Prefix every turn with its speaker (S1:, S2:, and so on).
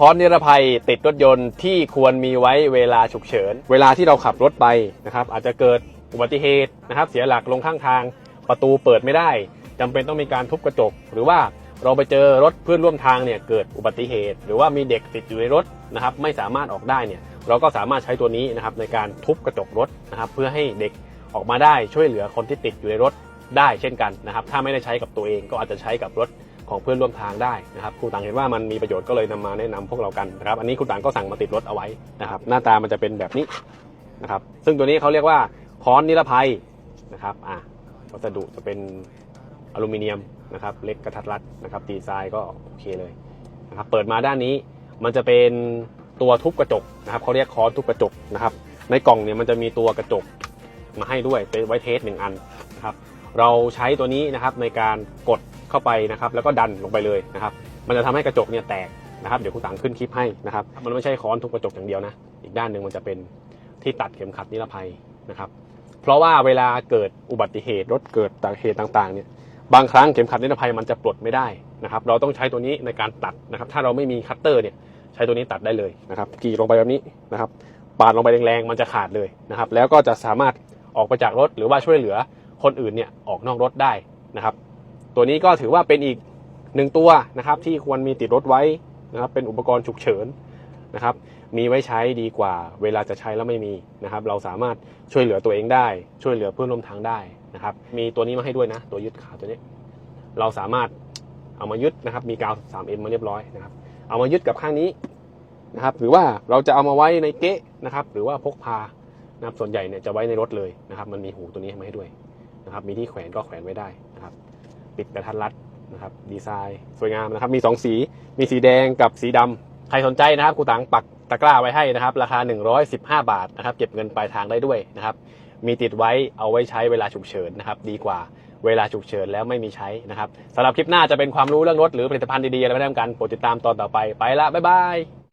S1: ค้อนนิรภัยติดรถยนต์ที่ควรมีไว้เวลาฉุกเฉิน เวลาที่เราขับรถไปนะครับอาจจะเกิดอุบัติเหตุนะครับเสียหลักลงข้างทาง ประตูเปิดไม่ได้จำเป็นต้องมีการทุบกระจก หรือว่าเราไปเจอรถเพื่อนร่วมทางเนี่ยเกิดอุบัติเหตุ หรือว่ามีเด็กติดอยู่ในรถนะครับไม่สามารถออกได้เนี่ยเราก็สามารถใช้ตัวนี้นะครับในการทุบกระจกรถนะครับเพื่อให้เด็กออกมาได้ช่วยเหลือคนที่ติดอยู่ในรถได้เช่นกันนะครับถ้าไม่ได้ใช้กับตัวเองก็อาจจะใช้กับรถ ของเพื่อนร่วมทางได้นะครับครูต่างเห็นว่ามันมีประโยชน์ก็เลยนำมาแนะนำพวกเรากันนะครับอันนี้ครูต่างก็สั่งมาติดรถเอาไว้นะครับหน้าตามันจะเป็นแบบนี้นะครับซึ่งตัวนี้เขาเรียกว่าค้อนนิรภัยนะครับอะวัสดุจะเป็นอลูมิเนียมนะครับเล็กกระทัดรัดนะครับดีไซน์ก็โอเคเลยนะครับเปิดมาด้านนี้มันจะเป็นตัวทุบกระจกนะครับเขาเรียกค้อนทุบกระจกนะครับในกล่องเนี่ยมันจะมีตัวกระจกมาให้ด้วยเป็นไว้เทสหนึ่งอันนะครับเราใช้ตัวนี้นะครับในการกด เข้าไปนะครับแล้วก็ดันลงไปเลยนะครับมันจะทำให้กระจกเนี่ยแตกนะครับเดี๋ยวครูตังขึ้นคลิปให้นะครับมันไม่ใช่ค้อนทุบกระจกอย่างเดียวนะ อีกด้านหนึ่งมันจะเป็นที่ตัดเข็มขัดนิรภัยนะครับเพราะว่าเวลาเกิดอุบัติเหตุรถเกิดต่างเหตุต่างๆเนี่ยบางครั้งเข็มขัดนิรภัยมันจะปลดไม่ได้นะครับเราต้องใช้ตัวนี้ในการตัดนะครับถ้าเราไม่มีคัตเตอร์เนี่ยใช้ตัวนี้ตัดได้เลยนะครับกีดลงไปแบบนี้นะครับปาดลงไปแรงๆมันจะขาดเลยนะครับแล้วก็จะสามารถออกไปจากรถหรือว่าช่วยเหลือคนอื่นเนี่ยออกนอกรถได้นะครับ ตัวนี้ก็ถือว่าเป็นอีกหนึ่งตัวนะครับที่ควรมีติดรถไว้นะครับเป็นอุปกรณ์ฉุกเฉินนะครับมีไว้ใช้ดีกว่าเวลาจะใช้แล้วไม่มีนะครับเราสามารถช่วยเหลือตัวเองได้ช่วยเหลือเพื่อนร่วมทางได้นะครับมีตัวนี้มาให้ด้วยนะ ตัวยึดขาตัวนี้ เราสามารถเอามายึดนะครับมีกาว 3M มาเรียบร้อยนะครับเอามายึดกับข้างนี้นะครับหรือว่าเราจะเอามาไว้ในเก๊ะนะครับหรือว่าพกพานะครับส่วนใหญ่เนี่ยจะไว้ในรถเลยนะครับมันมีหูตัวนี้มาให้ด้วยนะครับมีที่แขวนก็แขวนไว้ได้ ปิดกระทัดรัดนะครับดีไซน์สวยงามนะครับมี 2 สี มีสีแดงกับสีดำใครสนใจนะครับครูตังปักตะกร้าไว้ให้นะครับ ราคา 115 บาทนะครับ เก็บเงินปลายทางได้ด้วยนะครับ มีติดไว้เอาไว้ใช้เวลาฉุกเฉินนะครับดีกว่าเวลาฉุกเฉินแล้วไม่มีใช้นะครับสำหรับคลิปหน้าจะเป็นความรู้เรื่องรถหรือผลิตภัณฑ์ดีๆอะไรไม่ได้กันโปรดติดตามตอนต่อไปไปละบ๊ายบาย